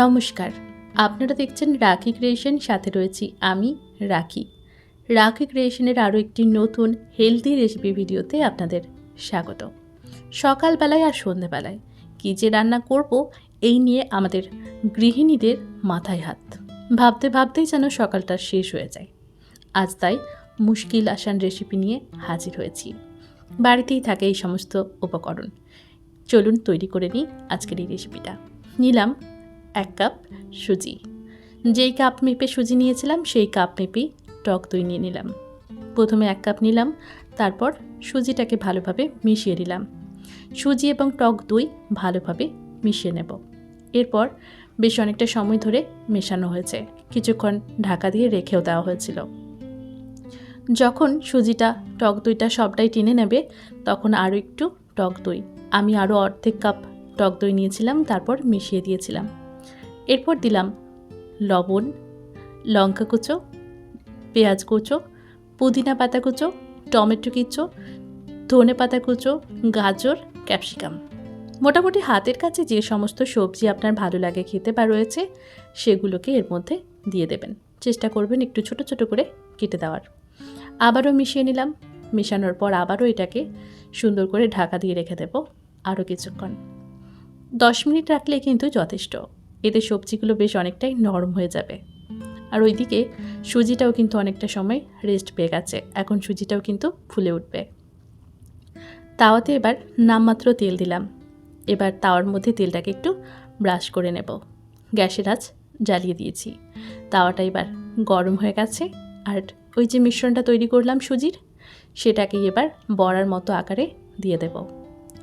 নমস্কার, আপনারা দেখছেন রাখি ক্রিয়েশন, সাথে রয়েছি আমি, রাখি। রাখি ক্রিয়েশনের আরও একটি নতুন হেলদি রেসিপি ভিডিওতে আপনাদের স্বাগত। সকালবেলায় আর সন্ধেবেলায় কী যে রান্না করব, এই নিয়ে আমাদের গৃহিণীদের মাথায় হাত। ভাবতে ভাবতেই যেন সকালটা শেষ হয়ে যায়। আজ তাই মুশকিল আসান রেসিপি নিয়ে হাজির হয়েছি। বাড়িতেই থাকে এই সমস্ত উপকরণ। চলুন তৈরি করে নিই আজকের এই রেসিপিটা। নিলাম এক কাপ সুজি। যেই কাপ মেপে সুজি নিয়েছিলাম, সেই কাপ মেপেই টক দই নিয়ে নিলাম। প্রথমে এক কাপ নিলাম, তারপর সুজিটাকে ভালোভাবে মিশিয়ে নিলাম। সুজি এবং টক দই ভালোভাবে মিশিয়ে নেব। এরপর বেশ অনেকটা সময় ধরে মেশানো হয়েছে। কিছুক্ষণ ঢাকা দিয়ে রেখেও দেওয়া হয়েছিল। যখন সুজিটা, টক দইটা সবটাই টেনে নেবে, তখন আরও একটু টক দই। আমি আরও অর্ধেক কাপ টক দই নিয়েছিলাম, তারপর মিশিয়ে দিয়েছিলাম। এরপর দিলাম লবণ, লঙ্কা কুচো, পেঁয়াজ কুচো, পুদিনা পাতা কুচো, টমেটো কুচো, ধনে পাতা কুচো, গাজর, ক্যাপসিকাম। মোটামুটি হাতের কাছে যে সমস্ত সবজি আপনার ভালো লাগে খেতে বা রয়েছে, সেগুলোকে এর মধ্যে দিয়ে দেবেন। চেষ্টা করবেন একটু ছোট ছোট করে কেটে দেওয়ার। আবারও মিশিয়ে নিলাম। মেশানোর পর আবারও এটাকে সুন্দর করে ঢাকা দিয়ে রেখে দেব আরও কিছুক্ষণ। দশ মিনিট রাখলে কিন্তু যথেষ্ট। এতে সবজিগুলো বেশ অনেকটাই নরম হয়ে যাবে। আর ওইদিকে সুজিটাও কিন্তু অনেকটা সময় রেস্ট পেয়ে গেছে। এখন সুজিটাও কিন্তু ফুলে উঠবে। তাওয়াতে এবার নামমাত্র তেল দিলাম। এবার তাওয়ার মধ্যে তেলটাকে একটু ব্রাশ করে নেব। গ্যাসের আঁচ জ্বালিয়ে দিয়েছি। তাওয়াটা এবার গরম হয়ে গেছে। আর ওই যে মিশ্রণটা তৈরি করলাম সুজির, সেটাকে এবার বড়ার মতো আকারে দিয়ে দেব।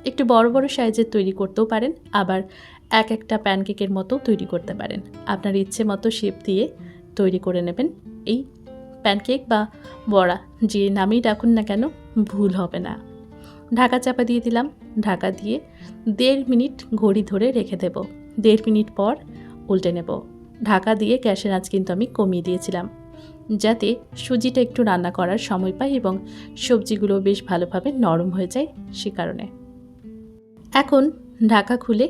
একটু বড় বড় সাইজের তৈরি করতেও পারেন। আবার এক একটা প্যানকেকের মতো তৈরি করতে পারেন। আপনার ইচ্ছে মতো শেপ দিয়ে তৈরি করে নেবেন। এই প্যানকেক বা বড়া যে নামেই রাখুন না কেন, ভুল হবে না। ঢাকা চাপা দিয়ে দিলাম। ঢাকা দিয়ে দেড় মিনিট ঘড়ি ধরে রেখে দেব। দেড় মিনিট পর উল্টে নেব। ঢাকা দিয়ে গ্যাসের আঁচ কিন্তু আমি কমিয়ে দিয়েছিলাম। যাতে সুজিটা একটু রান্না করার সময় পাই এবং সবজিগুলো বেশ ভালোভাবে নরম হয়ে যায় সে কারণে। এখন ঢাকা খুলে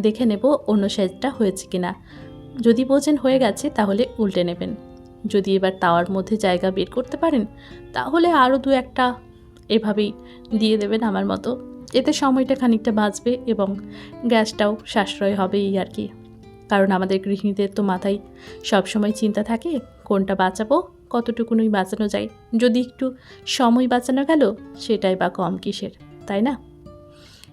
দেখে নেব অন্য সাইজটা হয়েছে কিনা। যদি বোঝেন হয়ে গেছে, তাহলে উল্টে নেবেন। যদি এবার তাওয়ার মধ্যে জায়গা বের করতে পারেন, তাহলে আরও দু একটা এভাবেই দিয়ে দেবেন আমার মতো। এতে সময়টা খানিকটা বাঁচবে এবং গ্যাসটাও সাশ্রয় হবে এই আর কি। কারণ আমাদের গৃহিণীদের তো মাথায় সবসময় চিন্তা থাকে, কোনটা বাঁচাবো, কতটুকুনই বাঁচানো যায়। যদি একটু সময় বাঁচানো গেল, সেটাই বা কম কিসের, তাই না?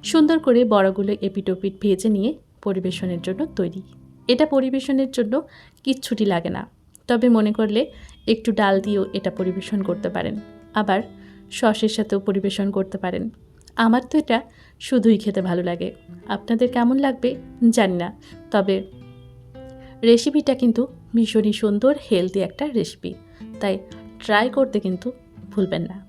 সুন্দর করে বড়গুলো এপিটোপিট ভেজে নিয়ে পরিবেশনের জন্য তৈরি। এটা পরিবেশনের জন্য কিচ্ছুটি লাগে না। তবে মনে করলে একটু ডাল দিয়েও এটা পরিবেশন করতে পারেন। আবার সসের সাথেও পরিবেশন করতে পারেন। আমার তো এটা শুধুই খেতে ভালো লাগে। আপনাদের কেমন লাগবে জানি না। তবে রেসিপিটা কিন্তু ভীষণই সুন্দর, হেলদি একটা রেসিপি। তাই ট্রাই করতে কিন্তু ভুলবেন না।